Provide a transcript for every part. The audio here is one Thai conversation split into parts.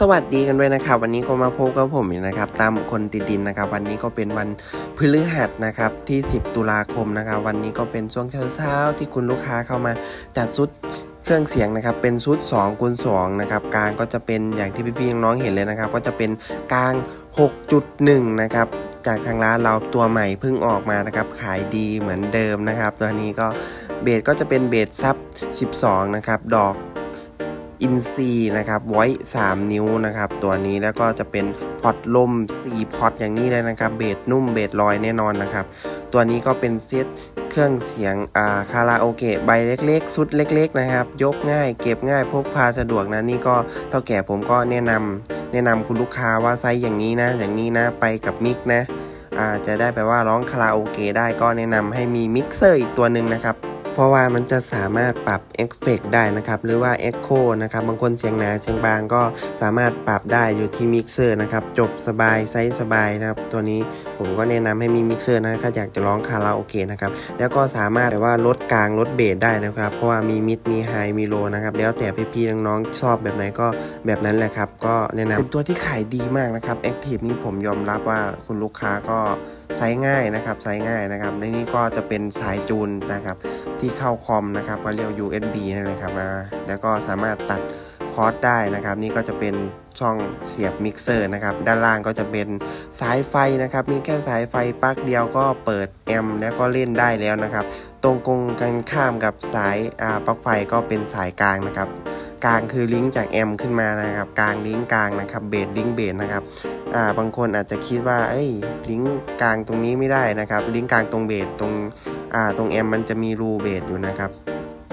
สวัสดีกันด้วยนะครับ วันนี้ก็มาพบกับผมนะครับ ตามคนติดดินนะครับ วันนี้ก็เป็นวันพฤหัสนะครับที่ 10 ตุลาคมนะครับ วันนี้ก็เป็นช่วงเช้าๆที่คุณลูกค้าเข้ามาจัดชุดเครื่องเสียงนะครับเป็นชุด2คูณ2นะครับกลางก็จะเป็นอย่างที่พี่ๆน้องๆเห็นเลยนะครับ ก็จะเป็นกลาง 6.1 นะครับจากทางร้านเราตัวใหม่เพิ่งออกมานะครับขายดีเหมือนเดิมนะครับ ตัวนี้ก็เบสก็จะเป็นเบสซับ 12 นะครับ ดอก อินซีนะครับไว้3 นิ้วนะครับ ตัวนี้แล้วก็จะเป็นพอตลม 4 พอตอย่างนี้เลยนะครับ เบสนุ่มเบสลอยแน่นอนนะครับ ตัวนี้ก็เป็นเซตเครื่องเสียงอ่าคาราโอเกะใบเล็กๆ ชุดเล็ก ๆ นะครับ ยกง่าย เก็บง่ายพกพาสะดวกนะนี่ก็เท่าแก่ผมก็แนะนำแนะนำคุณลูกค้าว่าไซส์อย่างนี้นะ อย่างนี้นะไปกับมิกนะ จะได้แปลว่าร้องคาราโอเกะได้ก็แนะนำให้มีมิกเซอร์อีกตัวหนึ่งนะครับเพราะว่ามันจะสามารถปรับเอฟเฟกได้นะครับ หรือว่า Echo นะครับบางคนเสียงหนาเสียงบางก็สามารถปรับได้อยู่ที่มิกเซอร์นะครับ จบสบายไซส์สบายนะครับ ตัวนี้ผมก็แนะนำให้มีมิกเซอร์นะถ้าอยากจะร้องคาราโอเกะนะครับ แล้วก็สามารถแบบว่าลดกลางลดเบสได้นะครับ เพราะว่ามีมิดมีไฮมีโลนะครับ แล้วแต่พี่ๆน้องๆชอบแบบไหนก็แบบนั้นแหละครับ ก็แนะนำเป็นตัวที่ขายดีมากนะครับ Active นี่ผมยอมรับว่าคุณลูกค้าก็ใช้ง่ายนะครับใช้ง่ายนะครับในนี้ก็จะเป็นสายจูนนะครับ ที่เข้าคอมนะครับก็เรียก USB นั่นเลยครับนะแล้วก็สามารถตัดคอร์สได้นะครับ นี่ก็จะเป็นช่องเสียบมิกเซอร์นะครับ ด้านล่างก็จะเป็นสายไฟนะครับ มีแค่สายไฟปลั๊กเดียวก็เปิดแอมแล้วก็เล่นได้แล้วนะครับ ตรงกงกันข้ามกับสายปลั๊กไฟก็เป็นสายกลางนะครับ กลางคือลิงก์จากแอมขึ้นมานะครับ กลางลิงก์กลางนะครับเบสลิงก์เบสนะครับอ่าบางคนอาจจะคิดว่าเอ้ยลิงก์กลางตรงนี้ไม่ได้นะครับลิงก์กลางตรงเบสตรงอ่าตรงแอมมันจะมีรูเบสอยู่นะครับ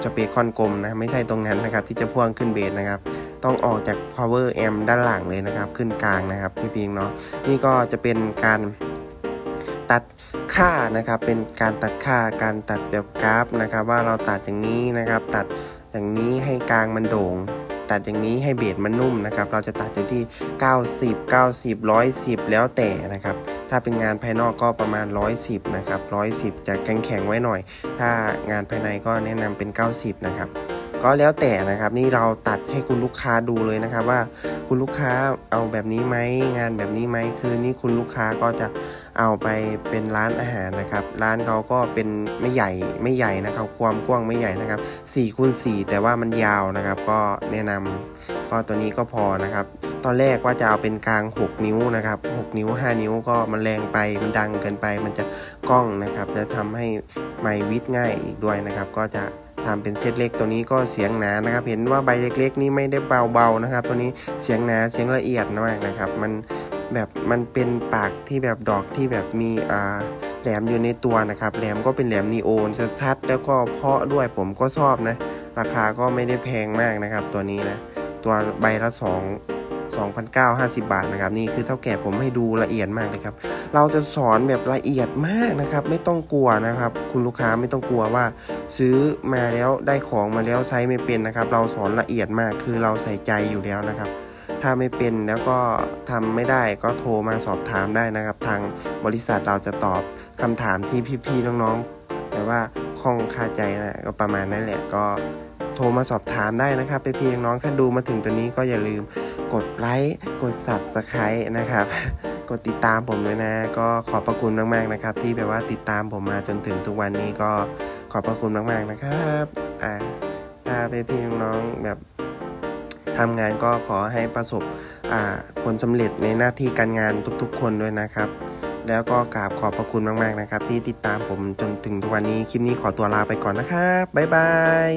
จะเบคอนกลมนะไม่ใช่ตรงนั้นนะครับที่จะพ่วงขึ้นเบสนะครับต้องออกจาก power amp ด้านหลังเลยนะครับ ขึ้นกลางนะครับพี่พิงเนาะนี่ก็จะเป็นการตัดค่านะครับ เป็นการตัดค่าการตัดแบบกราฟนะครับ ว่าเราตัดอย่างนี้นะครับ ตัด อย่างนี้ให้กลางมันโด่ง ตัดอย่างนี้ให้เบสมันนุ่มนะครับ เราจะตัดอยู่ที่ 90 90 110 แล้วแต่นะครับ ถ้าเป็นงานภายนอกก็ประมาณ 110 นะครับ 110 จะแข็งแข็งไว้หน่อย ถ้างานภายในก็แนะนำเป็น 90 นะครับก็แล้วแต่นะครับนี่เราตัดให้คุณลูกค้าดูเลยนะครับว่าคุณลูกค้าเอาแบบนี้ไหมงานแบบนี้ไหมคือนี่คุณลูกค้าก็จะ เอาไปเป็นร้านอาหารนะครับ ร้านเขาก็เป็นไม่ใหญ่ไม่ใหญ่นะครับ ความกว้างไม่ใหญ่นะครับ4คูณ4แต่ว่ามันยาวนะครับ ก็แนะนำก็ตัวนี้ก็พอนะครับ ตอนแรกว่าจะเอาเป็นกลาง 6 นิ้วนะครับ 6 นิ้ว 5 นิ้วก็มันแรงไปมันดังเกินไป มันจะกล้องนะครับ จะทำให้ไมค์วิดง่ายอีกด้วยนะครับ ก็จะทำเป็นเซตเล็กตัวนี้ก็เสียงหนานะครับ เห็นว่าใบเล็กๆ นี่ไม่ได้เบาๆนะครับ ตัวนี้เสียงหนาเสียงละเอียดมากนะครับ มัน แบบมันเป็นปากที่แบบดอกที่แบบมีอ่าแหลมอยู่ในตัวนะครับ แหลมก็เป็นแหลมนีโอนชัดๆแล้วก็เพาะด้วยผมก็ชอบนะ ราคาก็ไม่ได้แพงมากนะครับ ตัวนี้นะ ตัวใบละ2 2,950 บาทนะครับ นี่คือเท่าแก่ผมให้ดูละเอียดมากเลยครับ เราจะสอนแบบละเอียดมากนะครับ ไม่ต้องกลัวนะครับ คุณลูกค้าไม่ต้องกลัวว่า ซื้อมาแล้วได้ของมาแล้วใช้ไม่เป็นนะครับ เราสอนละเอียดมากคือเราใส่ใจอยู่แล้วนะครับ ถ้าไม่เป็นแล้วก็ทำไม่ได้ก็โทรมาสอบถามได้นะครับ ทางบริษัทเราจะตอบคำถามที่พี่ๆน้องๆแต่ว่าข้องคาใจนะก็ประมาณนั้นแหละก็โทรมาสอบถามได้นะครับพี่ๆน้องๆถ้าดูมาถึงตัวนี้ก็อย่าลืมกดไลค์กด subscribe นะครับกดติดตามผมด้วยนะ ก็ขอบพระคุณมากๆนะครับ ที่แบบว่าติดตามผมมาจนถึงทุกวันนี้ก็ขอบพระคุณมากๆนะครับอ่าถ้าพี่ๆน้องๆแบบ ทำงานก็ขอให้ประสบอ่าผลสำเร็จในหน้าที่การงานทุกๆ คนด้วยนะครับ แล้วก็กราบขอบพระคุณมากๆนะครับ ที่ติดตามผมจนถึงทุกวันนี้ คลิปนี้ขอตัวลาไปก่อนนะครับ บ๊ายบาย